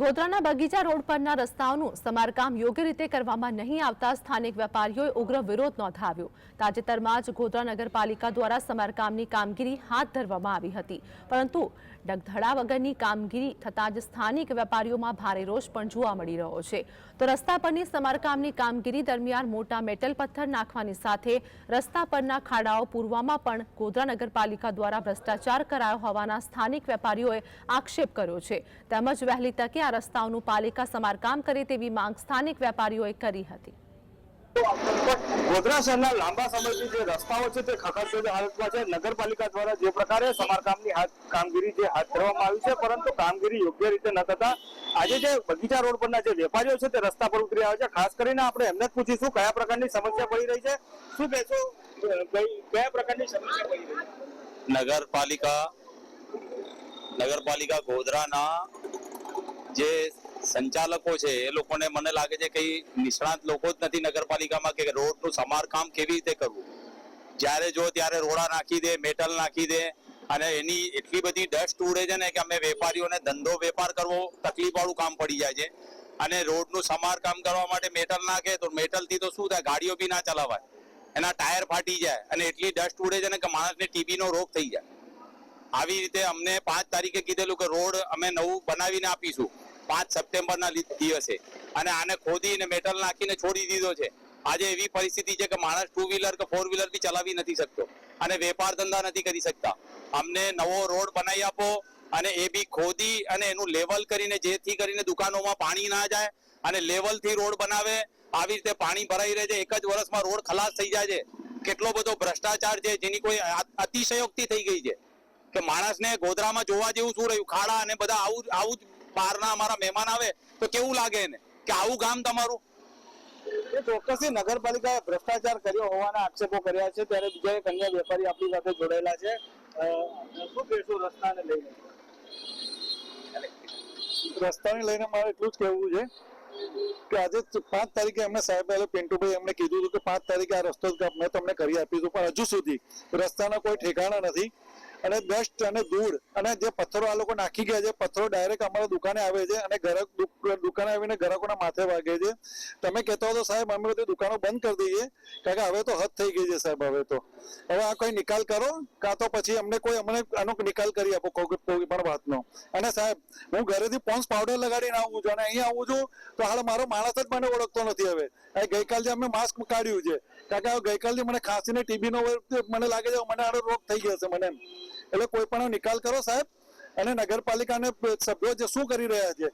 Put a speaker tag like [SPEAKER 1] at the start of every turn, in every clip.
[SPEAKER 1] ગોધરાના બગીચા રોડ પરના રસ્તાઓનું સમારકામ યોગ્ય રીતે કરવામાં નહીં આવતા સ્થાનિક વેપારીઓએ ઉગ્ર વિરોધ નોંધાવ્યો. તાજેતરમાં જ ગોધરા નગરપાલિકા દ્વારા સમારકામની કામગીરી હાથ ધરવામાં આવી હતી. પરંતુ ડગધડા વગરની કામગીરી થતાં જ સ્થાનિક વેપારીઓમાં ભારે રોષ પણ જોવા મળી રહ્યો છે. તો રસ્તા પરની સમારકામની કામગીરી દરમિયાન મોટા મેટલ પથ્થર નાખવાની સાથે રસ્તા પરના ખાડાઓ પૂરવામાં પણ ગોધરા નગરપાલિકા દ્વારા ભ્રષ્ટાચાર કરાયો હોવાના સ્થાનિક વેપારીઓએ આક્ષેપ કર્યો છે. તેમજ વહેલી તકે આ રસ્તાઓનું પાલિકા સમારકામ કરે તેવી માંગ સ્થાનિક વેપારીઓએ કરી હતી.
[SPEAKER 2] ગોધરા શહેરના લાંબા સમયથી જે રસ્તાઓ છે તે ખખડતી હાલતમાં છે. નગરપાલિકા દ્વારા જે પ્રકારે સમારકામની હાથ કામગીરી જે હાથ ધરવામાં આવી છે પરંતુ કામગીરી યોગ્ય રીતે ન થતા આજે જે બગીચા રોડ પરના જે વેપારીઓ છે તે રસ્તા પર ઉતરી આવે છે. ખાસ કરીને આપણે એમને જ પૂછીશું કયા પ્રકારની સમસ્યા પડી રહી છે. શું કહેશો? કયા પ્રકારની સમસ્યા પડી રહી છે?
[SPEAKER 3] નગરપાલિકા નગરપાલિકા ગોધરાના જે સંચાલકો છે, એ લોકોને મને લાગે છે કંઈ નિષ્ણાંત લોકો જ નથી નગરપાલિકામાં કે રોડનું સમારકામ કેવી રીતે કરવું. જ્યારે જો ત્યારે રોડા નાખી દે, મેટલ નાખી દે અને એની એટલી બધી ડસ્ટ ઉડે છે ને કે અમે વેપારીઓને ધંધો વેપાર કરવો તકલીફવાળું કામ પડી જાય છે. અને રોડનું સમારકામ કરવા માટે મેટલ નાખે તો મેટલથી તો શું થાય? ગાડીઓ બી ના ચલાવાય. એના ટાયર ફાટી જાય અને એટલી ડસ્ટ ઉડે છે ને કે માણસને ટીબીનો રોગ થઈ જાય. આવી રીતે અમને પાંચ તારીખે કીધેલું કે રોડ અમે નવું બનાવીને આપીશું. પાંચ સપ્ટેમ્બરના દિવસે. અને આને ખોદીને મેટલ નાખીને છોડી દીધો છે. આજે એવી પરિસ્થિતિ છે કે માણસ ટુ વ્હીલર કે ફોર વ્હીલર બી ચલાવી નથી શકતો. અને વેપાર ધંધા નથી કરી શકતા. અમને નવો રોડ બનાવી આપો અને એ બી ખોદી અને એનું લેવલ કરીને જેથી કરીને દુકાનોમાં પાણી ના જાય અને લેવલથી રોડ બનાવે. આવી રીતે પાણી ભરાઈ રહે છે. એક જ વર્ષમાં રોડ ખલાસ થઈ જાય છે. કેટલો બધો ભ્રષ્ટાચાર છે જેની કોઈ અતિશયોક્તિ થઈ ગઈ છે. કે માણસને ગોધરામાં જોવા જેવું શું રહ્યું? ખાડા અને બધા આવું આવું જ બહારના અમારા મહેમાન આવે તો કેવું લાગે એને? કે આવું ગામ તમારું?
[SPEAKER 2] એ ચોક્કસથી નગરપાલિકાએ ભ્રષ્ટાચાર કર્યો હોવાના આક્ષેપો કર્યા છે. ત્યારે બીજા એક અન્ય વેપારી આપણી સાથે જોડાયેલા છે. શું કહેશું રસ્તાને લઈને?
[SPEAKER 4] રસ્તાને લઈને મારે એટલું જ કહેવું છે કે આજે પાંચ તારીખે એમને સાહેબ પિન્ટુભાઈ એમને કીધું હતું કે પાંચ તારીખે આ રસ્તો મેં તમને કરી આપીશું. પણ હજુ સુધી રસ્તાના કોઈ ઠેકાણા નથી. અને ડસ્ટ અને ધૂળ અને જે પથ્થરો આ લોકો નાખી ગયા છે, પથ્થરો ડાયરેક્ટ અમારા દુકાને આવે છે અને ગ્રાહક દુકાને આવીને ગ્રાહકોના માથે વાગે છે. તમે કહેતા હો તો સાહેબ, અમે બધી દુકાનો બંધ કરી દઈએ. કારણ કે હવે તો હદ થઈ ગઈ છે સાહેબ, હવે તો. હવે આ કોઈ નિકાલ કરો? કાં તો પછી અમને કોઈ, અમને આનો નિકાલ કરી આપો કોઈ પણ વાતનો. અને સાહેબ, હું ઘરેથી પોન્સ પાવડર લગાડીને આવું છું અને અહીંયા આવું છું તો હાલ મારો માણસ જ મને ઓળખતો નથી હવે. ગઈકાલ ગઈકાલથી અમે માસ્ક કાઢ્યું છે. કારણ કે ગઈકાલથી મને ખાંસીને ટીબીનો મને લાગે છે, મને આનો રોગ થઈ ગયો છે, મને એમ. એટલે કોઈ પણ નિકાલ કરો સાહેબ. અને નગરપાલિકાને સભ્યો જે શું કરી રહ્યા છે?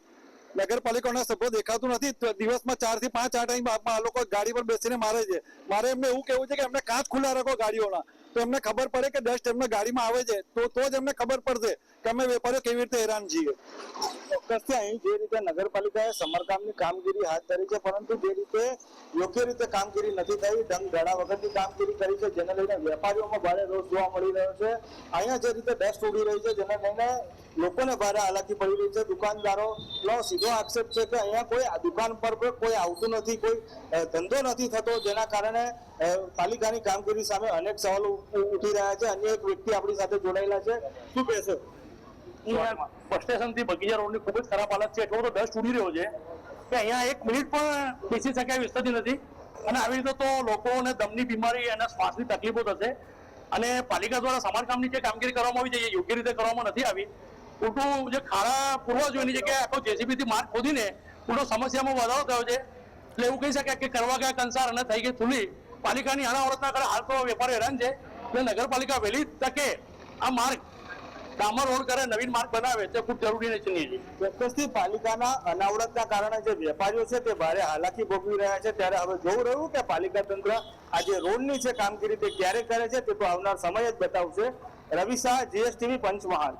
[SPEAKER 4] નગરપાલિકાના સભ્યો દેખાતું નથી. દિવસમાં ચારથી પાંચ આ ટાઈમ આ લોકો ગાડી પર બેસીને મારે છે. મારે એમને એવું કેવું છે કે એમને કાચ ખુલ્લા રાખો ગાડીઓના. તો એમને ખબર પડે કે ડસ્ટ એમને ગાડીમાં આવે છે. તો તો જ એમને ખબર પડશે. કે અમે વેપારીઓ કેવી રીતે હેરાન છીએ
[SPEAKER 2] ચોક્કસથી અહીં જે રીતે નગરપાલિકાએ સમારકામની કામગીરી હાથ ધરી છે, પરંતુ જે રીતે યોગ્ય રીતે કામગીરી નથી થઈ ઢંગ ધડા વગરની કામગીરી કરી છે, જેને લઈને વેપારીઓમાં ભારે રોષ જોવા મળી રહ્યો છે. અહીંયા જે રીતે ડસ્ટ ઉડી રહી છે, જેને લઈને લોકોને ભારે હાલાકી પડી રહી છે. દુકાનદારોનો સીધો આક્ષેપ છે કે અહીંયા કોઈ દુકાન પર કોઈ આવતું નથી, કોઈ ધંધો નથી થતો, જેના કારણે પાલિકાની કામગીરી સામે અનેક સવાલો ઉઠી રહ્યા છે. અન્ય એક વ્યક્તિ આપણી સાથે જોડાયેલા છે. શું કહેશો?
[SPEAKER 5] બસ સ્ટેશનથી બગીચા રોડની ખૂબ જ ખરાબ હાલત છે, એટલો બધો ડસ્ટ ઉડી રહ્યો છે કે અહીંયા એક મિનિટ પણ બેસી શકાય એવી નથી. અને આવી રીતે તો લોકોને દમની બીમારી અને શ્વાસની તકલીફો થશે. અને પાલિકા દ્વારા સમારકામની જે કામગીરી કરવામાં આવી છે યોગ્ય રીતે કરવામાં નથી આવી. ઉલટું જે ખાડા પૂરવા જોઈએ એની જગ્યાએ આખો જેસીબી થી માર્ગ ખોદીને ઉલટો સમસ્યામાં વધારો થયો છે. એટલે એવું કહી શકાય કે કરવા ગયા કંસાર અને થઈ ગઈ થુલી. પાલિકાની અનાવરતના કારણે હાલ તો વેપારી હેરાન છે. એટલે નગરપાલિકા વહેલી તકે આ માર્ગ ડામર રોડ કરે નવીન માર્ગ બનાવે તે ખૂબ જરૂરી છે
[SPEAKER 2] ચોક્કસથી પાલિકાના અનાવડતના કારણે જે વેપારીઓ છે તે ભારે હાલાકી ભોગવી રહ્યા છે. ત્યારે હવે જોવું રહ્યું કે પાલિકા તંત્ર આ જે રોડની છે કામગીરી તે ક્યારે કરે છે તે તો આવનાર સમય જ બતાવશે. રવિ શાહ, જીએસટીવી પંચમહાલ.